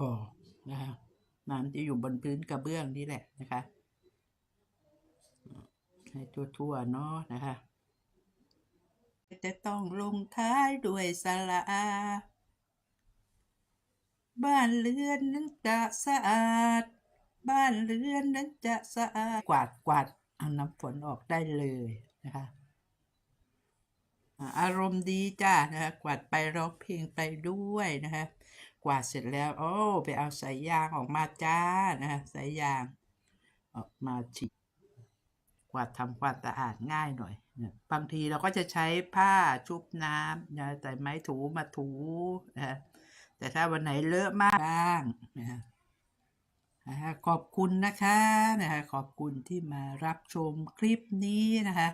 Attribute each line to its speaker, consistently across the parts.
Speaker 1: ออกนะคะน้ำจะอยู่บนพื้นกระเบื้องนี่แหละนะคะให้ทั่วๆเนาะนะคะจะต้องลงท้ายด้วยสระอาบ้านเรือนนั้นจะสะอาด บ้านเรือนนั้นจะสะอาด กวาดกวาดเอาน้ำฝนออกได้เลยนะคะ อารมณ์ดีจ้านะคะกวาดไปร้องเพลงไปด้วยนะคะ วาดเสร็จแล้ว โอ้ ไปเอาสายยางออกมาจ้านะคะสายยาง ออกมาฉีดกวาดทำความสะอาดง่ายหน่อยนะบางทีเราก็จะใช้ผ้าชุบน้ำนะแต่ไม้ถูมาถูนะแต่ถ้าวันไหนเลอะมากบ้างนะฮะขอบคุณนะคะนะฮะขอบคุณที่มารับชมคลิปนี้นะคะ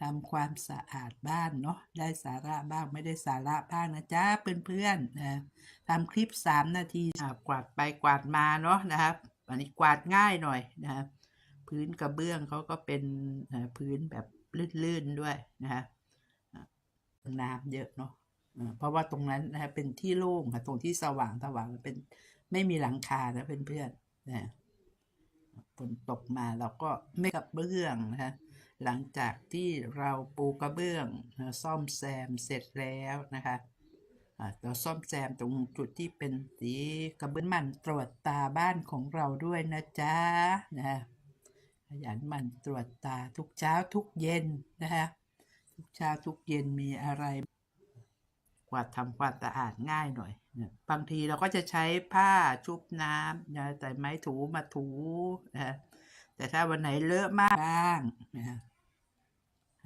Speaker 1: ทำความสะอาดบ้านเนาะได้สาระบ้างไม่ได้สาระบ้างนะจ๊ะเพื่อนๆนะทำคลิป 3 นาทีกวาดไปกวาดมาเนาะนะครับ อันนี้กวาดง่ายหน่อยนะครับพื้นกระเบื้องเขาก็เป็นพื้นแบบลื่นๆด้วยนะฮะน้ำเยอะเนาะเพราะว่าตรงนั้นนะเป็นที่โล่งค่ะตรงที่สว่างสว่างมันเป็นไม่มีหลังคานะเพื่อนๆนะฝนตกมาเราก็ไม่กระเบื้องนะฮะ หลังจากที่เราปูกระเบื้องซ่อมแซมเสร็จแล้วนะคะเราซ่อมแซมตรงจุดที่เป็นสีกระเบื้องมันตรวจตาบ้านของเราด้วยนะจ๊ะนะฮะขยันมันตรวจตาทุกเช้าทุกเย็นนะคะทุกเช้าทุกเย็นมีอะไรกวาดทำความสะอาดง่ายหน่อยนะบางทีเราก็จะใช้ผ้าชุบน้ำนะแต่ไม้ถูมาถูนะ แต่ถ้าวันไหนเลอะมากบ้างนะ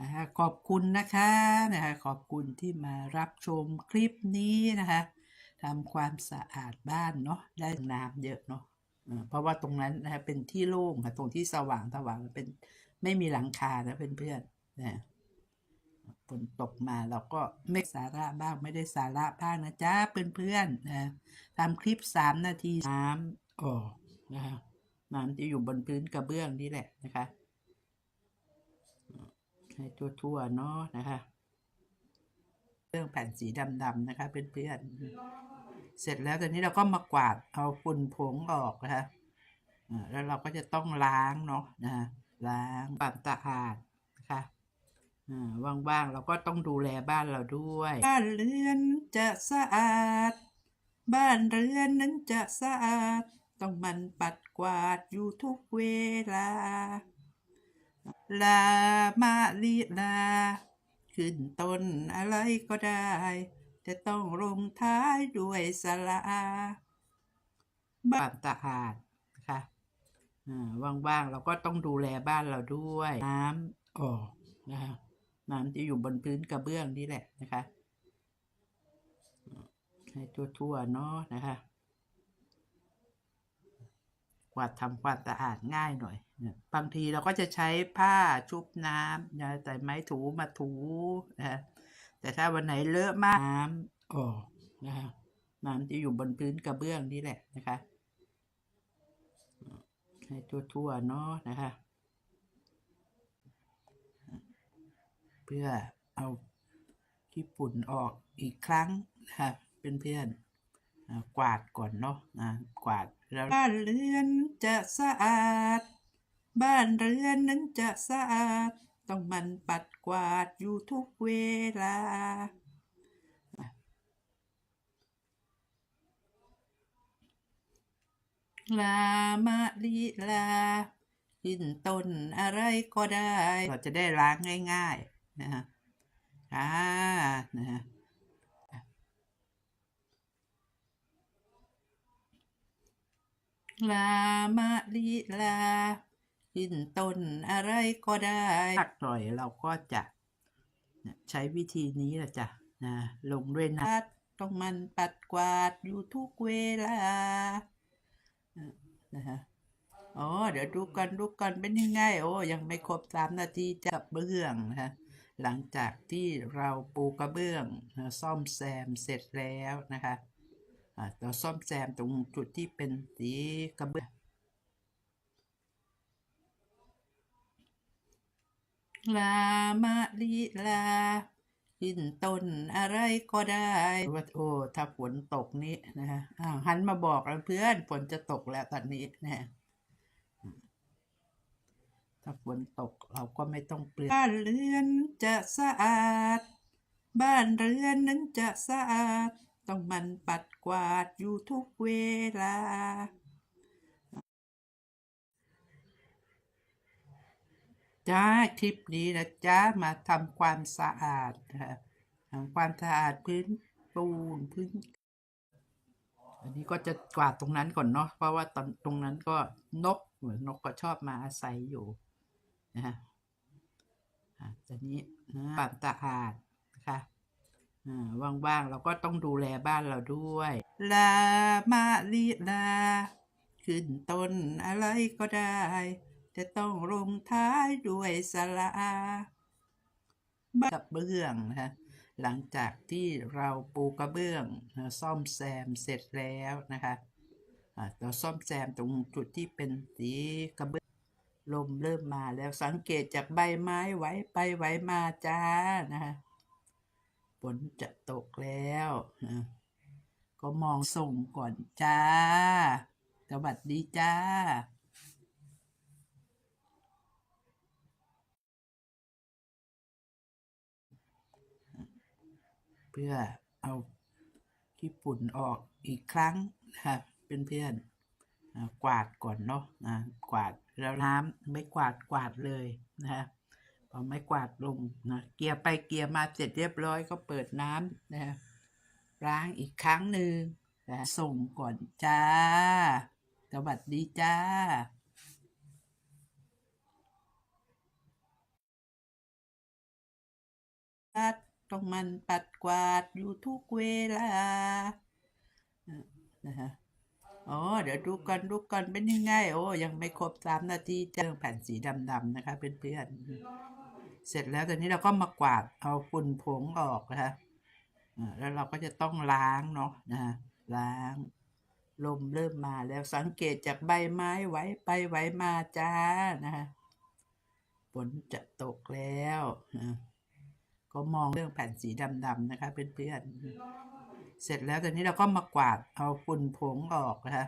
Speaker 1: นะขอบคุณนะคะนะคะขอบคุณที่มารับชมคลิปนี้นะคะทำความสะอาดบ้านเนาะได้น้ำเยอะเนาะเพราะว่าตรงนั้นนะเป็นที่โล่งค่ะตรงที่สว่างสว่างเป็นไม่มีหลังคานะเพื่อนๆนะฝนตกมาเราก็ไม่สาระบ้างไม่ได้สาระบ้างนะจ๊ะเพื่อนๆนะทำคลิปสามนาทีน้ำออกนะคะ น้ำจะอยู่บนพื้นกระเบื้องนี่แหละนะคะให้ทั่วๆเนาะนะคะเรื่องแผ่นสีดำๆนะคะเพื่อนๆเสร็จแล้วตอนนี้เราก็มากวาดเอาฝุ่นผงออกนะคะแล้วเราก็จะต้องล้างเนาะนะล้างความสะอาดนะคะอ่าว่างๆเราก็ต้องดูแลบ้านเราด้วย บ้านเรือนจะสะอาด บ้านเรือนนั้นจะสะอาด ต้องมันปัดกวาดอยู่ทุกเวลา ลามาลิลา ขึ้นต้นอะไรก็ได้จะต้องลงท้ายด้วยสระอาบ้านสะอาดนะคะว่างๆ เราก็ต้องดูแลบ้านเราด้วย น้ำออกนะคะน้ำจะอยู่บนพื้นกระเบื้องนี่แหละนะคะให้ทั่วๆเนาะนะคะ วาดทำความสะอาดง่ายหน่อยนะบางทีเราก็จะใช้ผ้าชุบน้ำนะแต่ไม้ถูมาถูนะแต่ถ้าวันไหนเลอะมากน้ำออกนะคะน้ำจะอยู่บนพื้นกระเบื้องนี่แหละนะคะให้ทั่วๆเนาะนะคะ เพื่อเอาขี้ฝุ่นออกอีกครั้งนะคะเพื่อนๆกวาดก่อนเนาะอ่ากวาด บ้านเรือนจะสะอาด บ้านเรือนนั้นจะสะอาด ต้องมันปัดกวาดอยู่ทุกเวลา ลามาลิลาขึ้นต้นอะไรก็ได้ เราจะได้ล้างง่าย ๆ นะฮะอ่านะฮะ ลามาลิลาขึ้นต้นอะไรก็ได้ตักหน่อยเราก็จะใช้วิธีนี้แหละจ้ะนะลงด้วยน้ำต้องมันปัดกวาดอยู่ทุกเวลานะฮะอ๋อเดี๋ยวดูกันดูกันเป็นยังไง โอ้ยังไม่ครบสามนาทีจะเบื้องนะฮะหลังจากที่เราปูกระเบื้องนะซ่อมแซมเสร็จแล้วนะคะอ่า เราซ่อมแซมตรงจุดที่เป็นสีกระเบื้องลามาลิลาขึ้นต้นอะไรก็ได้ว่าโอ้ถ้าฝนตกนี้นะฮะหันมาบอกเพื่อนฝนจะตกแล้วตอนนี้นะฮะถ้าฝนตกเราก็ไม่ต้องเปลือกบ้านเรือนจะสะอาด บ้านเรือนนั้นจะสะอาด ต้องมันปัดกวาดอยู่ทุกเวลา จ้าคลิปนี้นะจ้ามาทำความสะอาดนะคะทำความสะอาดพื้นปูนพื้น อันนี้ก็จะกวาดตรงนั้นก่อนเนาะเพราะว่าตอนตรงนั้นก็นกเหมือนนกก็ชอบมาอาศัยอยู่นะฮะอะตอนนี้ความสะอาดนะคะ ว่างๆ เราก็ต้องดูแลบ้านเราด้วย ลามาลิลา ขึ้นต้นอะไรก็ได้ จะต้องลงท้ายด้วยสระบ้านกระเบื้องนะคะหลังจากที่เราปูกระเบื้องนะซ่อมแซมเสร็จแล้วนะคะอะเราซ่อมแซมตรงจุดที่เป็นสีกระเบื้องลมเริ่มมาแล้วสังเกตจากใบไม้ไหวไปไหวมาจ้านะคะ ฝนจะตกแล้วก็มองส่งก่อนจ้า สวัสดีจ้าเพื่อเอาขี้ฝุ่นออกอีกครั้งนะครับเพื่อนๆกวาดก่อนเนาะนะกวาดแล้วน้ำไม่กวาดกวาดเลยนะฮะ พอไม่กวาดลงนะเกียร์ไปเกียร์มาเสร็จเรียบร้อยก็เปิดน้ำนะฮะล้างอีกครั้งหนึ่งนะส่งก่อนจ้า สวัสดีจ้าต้องมันปัดกวาดอยู่ทุกเวลานะฮะอ๋อ เดี๋ยวดูกันดูกันเป็นยังไง โอ้ ยังไม่ครบสามนาทีเจ้าแผ่นสีดำๆนะคะเพื่อนๆ เสร็จแล้วตอนนี้เราก็มากวาดเอาฝุ่นผงออกนะคะแล้วเราก็จะต้องล้างเนาะนะฮะล้าง ลมเริ่มมาแล้วสังเกตจากใบไม้ไหวไปไหวมาจ้านะฮะฝนจะตกแล้วนะก็มองเรื่องแผ่นสีดำๆนะคะเพื่อนๆเสร็จแล้วตอนนี้เราก็มากวาดเอาฝุ่นผงออกนะคะ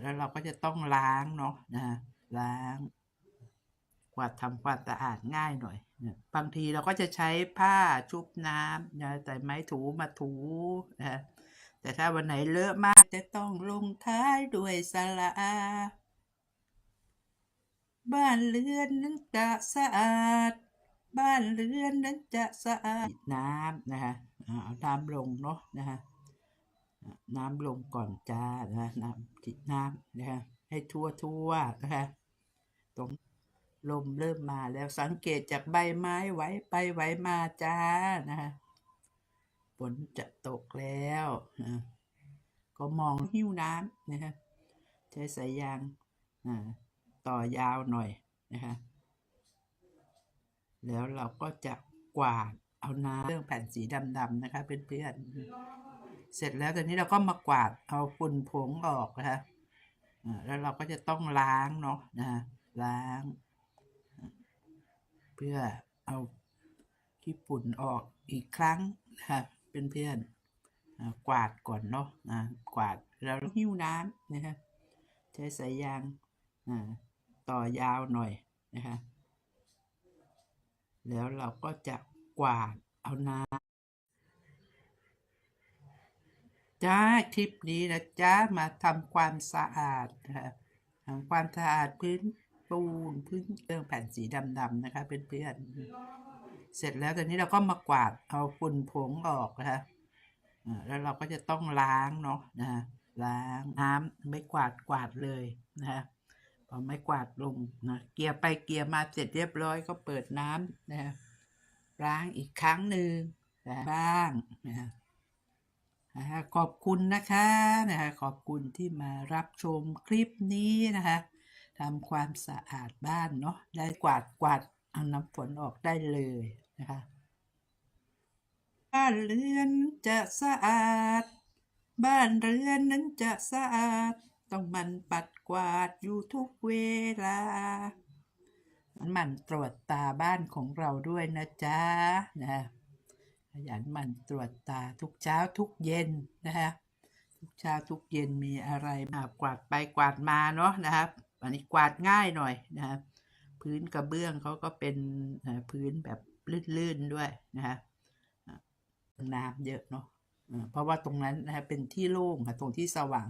Speaker 1: แล้วเราก็จะต้องล้างเนาะนะฮะล้าง กวาดทำความสะอาดง่ายหน่อย บางทีเราก็จะใช้ผ้าชุบน้ำนะแต่ไม้ถูมาถูนะแต่ถ้าวันไหนเลอะมากจะต้องลงท้ายด้วยสระอาบ้านเรือนนั้นจะสะอาด บ้านเรือนนั้นจะสะอาดน้ำนะคะเอาน้ำลงเนาะนะคะน้ำลงก่อนจ้านะน้ำจิน้ำนะคะให้ทั่วทั่วๆนะคะตรง ลมเริ่มมาแล้วสังเกตจากใบไม้ไหวไปไหวมาจ้านะคะฝนจะตกแล้วนะก็มองหิ้วน้ำนะคะใช้สายยางอ่าต่อยาวหน่อยนะคะแล้วเราก็จะกวาดเอาน้ำเรื่องแผ่นสีดำๆนะคะเพื่อนๆเสร็จแล้วตอนนี้เราก็มากวาดเอาฝุ่นผงออกนะคะแล้วเราก็จะต้องล้างเนาะนะะล้าง เพื่อเอาขี้ฝุ่นออกอีกครั้งนะคะเพื่อนๆกวาดก่อนเนาะกวาดแล้วหิ้วน้ำนะคะใช้สายยางต่อยาวหน่อยนะคะแล้วเราก็จะกวาดเอาน้ำจ้าคลิปนี้นะจ้ามาทำความสะอาดนะคะทำความสะอาดพื้น ปูนพื้นเรื่องแผ่นสีดำๆนะคะเพื่อนๆเสร็จแล้วตอนนี้เราก็มากวาดเอาฝุ่นผงออกนะคะแล้วเราก็จะต้องล้างเนาะนะล้างน้ำไม่กวาดกวาดเลยนะฮะพอไม่กวาดลงนะเกลียไปเกลียมาเสร็จเรียบร้อยก็เปิดน้ำนะล้างอีกครั้งหนึ่งนะบ้างนะขอบคุณนะคะนะฮะขอบคุณที่มารับชมคลิปนี้นะคะ ทำความสะอาดบ้านเนาะได้กวาดกวาดเอาน้ำฝนออกได้เลยนะคะบ้านเรือนจะสะอาด บ้านเรือนนั้นจะสะอาด ต้องมันปัดกวาดอยู่ทุกเวลามันตรวจตาบ้านของเราด้วยนะจ๊ะนะยันมันตรวจตาทุกเช้าทุกเย็นนะคะทุกเช้าทุกเย็นมีอะไรมากวาดไปกวาดมาเนาะนะครับ อันนี้กวาดง่ายหน่อยนะครับพื้นกระเบื้องเขาก็เป็นพื้นแบบลื่นๆด้วยนะคะน้ำเยอะเนาะเพราะว่าตรงนั้นนะคะเป็นที่โล่งค่ะตรงที่สว่าง